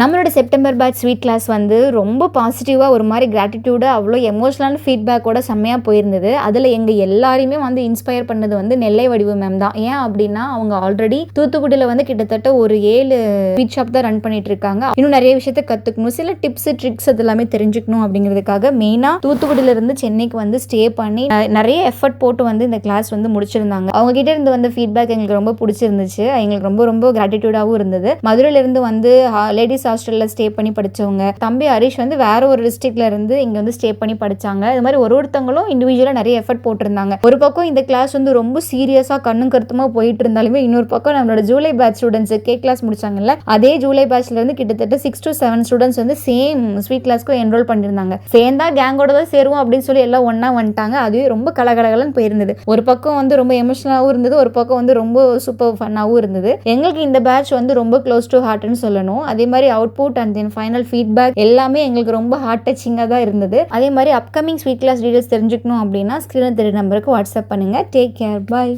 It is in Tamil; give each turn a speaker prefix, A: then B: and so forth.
A: நம்மளோட செப்டம்பர் பேட்ச் ஸ்வீட் கிளாஸ் வந்து ரொம்ப பாசிட்டிவாக ஒரு மாதிரி கிராட்டிடியூடாக அவ்வளோ எமோஷ்னலான ஃபீட்பேக்கோட செம்மையாக போயிருந்தது. அதில் எங்கள் எல்லாரையுமே வந்து இன்ஸ்பயர் பண்ணது வந்து நெல்லை வடிவு மேம் தான். ஏன் அப்படின்னா அவங்க ஆல்ரெடி தூத்துக்குடியில் வந்து கிட்டத்தட்ட ஒரு ஏழு ஸ்வீட் ஷாப் தான் ரன் பண்ணிட்டு இருக்காங்க. இன்னும் நிறைய விஷயத்த கற்றுக்கணும் சில டிப்ஸ் ட்ரிக்ஸ் அது எல்லாமே தெரிஞ்சுக்கணும் அப்படிங்கிறதுக்காக மெயினாக தூத்துக்குடியிலேருந்து சென்னைக்கு வந்து ஸ்டே பண்ணி நிறைய எஃபர்ட் போட்டு வந்து இந்த கிளாஸ் வந்து முடிச்சிருந்தாங்க. அவங்க கிட்ட இருந்து வந்த ஃபீட்பேக் எங்களுக்கு ரொம்ப பிடிச்சிருந்துச்சு. எங்களுக்கு ரொம்ப ரொம்ப கிராட்டிடியூடாகவும் இருந்தது. மதுரையிலேருந்து வந்து லேடிஸ் ஹாஸ்டலில் ஸ்டே பண்ணி படிச்சவங்க. தம்பி ஹரிஷ் வந்து வேற ஒரு டிஸ்ட்ரிக்ட்ல இருந்து இங்கே வந்து ஸ்டே பண்ணி படிச்சாங்க. இது மாதிரி ஒரு ஒருத்தவங்களும் இண்டிவிஜுவலாக நிறைய எஃபர்ட் போட்டிருந்தாங்க. ஒரு பக்கம் இந்த கிளாஸ் வந்து ரொம்ப சீரியஸாக கண்ணும் கருத்துமாக போயிட்டு இருந்தாலுமே இன்னொரு பக்கம் நம்மளோட ஜூலை பேட்ச் ஸ்டூடெண்ட்ஸ் கே கிளாஸ் முடிச்சாங்கல்ல அதே ஜூலை பேட்ச்ல இருந்து கிட்டத்தட்ட சிக்ஸ் டு செவன் ஸ்டூடெண்ட்ஸ் வந்து சேம் ஸ்வீட் கிளாஸ்க்கும் என்ரோல் பண்ணியிருந்தாங்க சேர்ந்தா கேங்கோட தான் சேருவோம் அப்படின்னு சொல்லி எல்லாம் ஒன்றா வந்துட்டாங்க. அதுவே ரொம்ப கலகலகலன்னு போயிருந்தது. ஒரு பக்கம் வந்து ரொம்ப எமோஷனலாகவும் இருந்தது. ஒரு பக்கம் வந்து ரொம்ப சூப்பர் ஃபன்னாகவும் இருந்தது. எங்களுக்கு இந்த பேட்ச் வந்து ரொம்ப க்ளோஸ் டு ஹார்ட்னு சொல்லணும். அதே மாதிரி output and then final feedback எல்லாமே எங்களுக்கு ரொம்ப ஹார்ட் டச்சிங்காக தான் இருந்தது. அதே மாதிரி அப்கமிங் ஸ்வீட் கிளாஸ் டீடைல்ஸ் தெரிஞ்சுக்கணும் அப்படின்னா ஸ்க்ரீனில் தெரிய நம்பருக்கு வாட்ஸ்அப் பண்ணுங்க. Take care bye